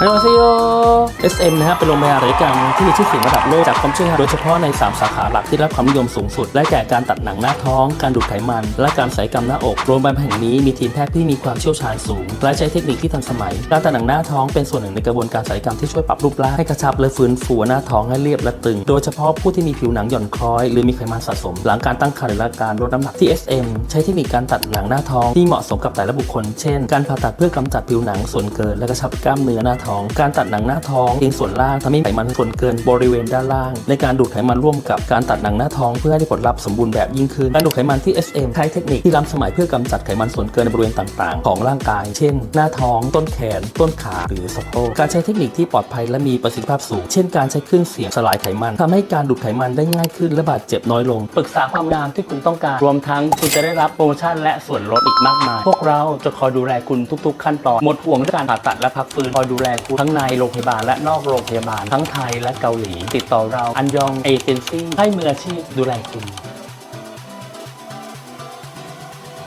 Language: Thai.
ฮัลโหลซิโย SM นะฮะเป็นโรงพยาบาลศัลยกรรมที่มีชื่อเสียงระดับโลกจากความเชี่ยวชาญโดยเฉพาะใน 3 สาขาหลักที่ได้รับความนิยมสูงสุด ได้แก่การตัดหนังหน้าท้อง การดูดไขมัน และการศัลยกรรมหน้าอก โรงพยาบาลแห่งนี้มีทีมแพทย์ที่มีความเชี่ยวชาญสูง และใช้เทคนิคที่ทันสมัย การตัดหนังหน้าท้องเป็นส่วนหนึ่งในกระบวนการศัลยกรรมที่ช่วยปรับรูปร่างให้กระชับและฟื้นฟูหน้าท้องให้เรียบและตึง โดยเฉพาะผู้ที่มีผิวหนังหย่อนคล้อย หรือมีไขมันสะสม หลังการตั้งครรภ์หรือการลดน้ำหนักที่ SM ใช้เทคนิคการตัดหนังหน้าท้องที่เหมาะสมกับแต่ละบุคคล เช่น การผ่าตัดเพื่อกำจัดผิวหนังส่วนเกินและกระชับกล้ามเนื้อหน้าท้องการตัดหนังหน้าท้องเพียงส่วนล่างทำให้ไขมันส่วนเกินบริเวณด้านล่าง ในการดูดไขมันร่วมกับการตัดหนังหน้าท้อง เพื่อให้ผลลัพธ์สมบูรณ์แบบยิ่งขึ้นการดูดไขมันที่ SM ใช้เทคนิคที่ล้ำสมัยเพื่อกำจัดไขมันส่วนเกินในบริเวณต่างๆ ของร่างกาย เช่น หน้าท้อง ต้นแขน ต้นขาหรือสะโพกการใช้เทคนิคที่ปลอดภัยและมีประสิทธิภาพสูง เช่นการใช้เครื่องเสียงสลายไขมันทำให้การดูดไขมันได้ง่ายขึ้นและบาดเจ็บน้อยลงปรึกษาความงามที่คุณต้องการ รวมทั้งคุณจะได้รับโปรโมชั่นและส่วนลดอีกมากมาย พวกเราจะคอยดูแลคุณทุก ๆ ขั้นตอนหมดห่วงเรื่องการผ่าตัดและพักฟื้นคอยดูแลคุณทั้งในโรงพยาบาลและนอกโรงพยาบาลทั้งไทยและเกาหลี ติดต่อเราอันยองเอเจนซี่ให้มืออาชีพดูแลคุณ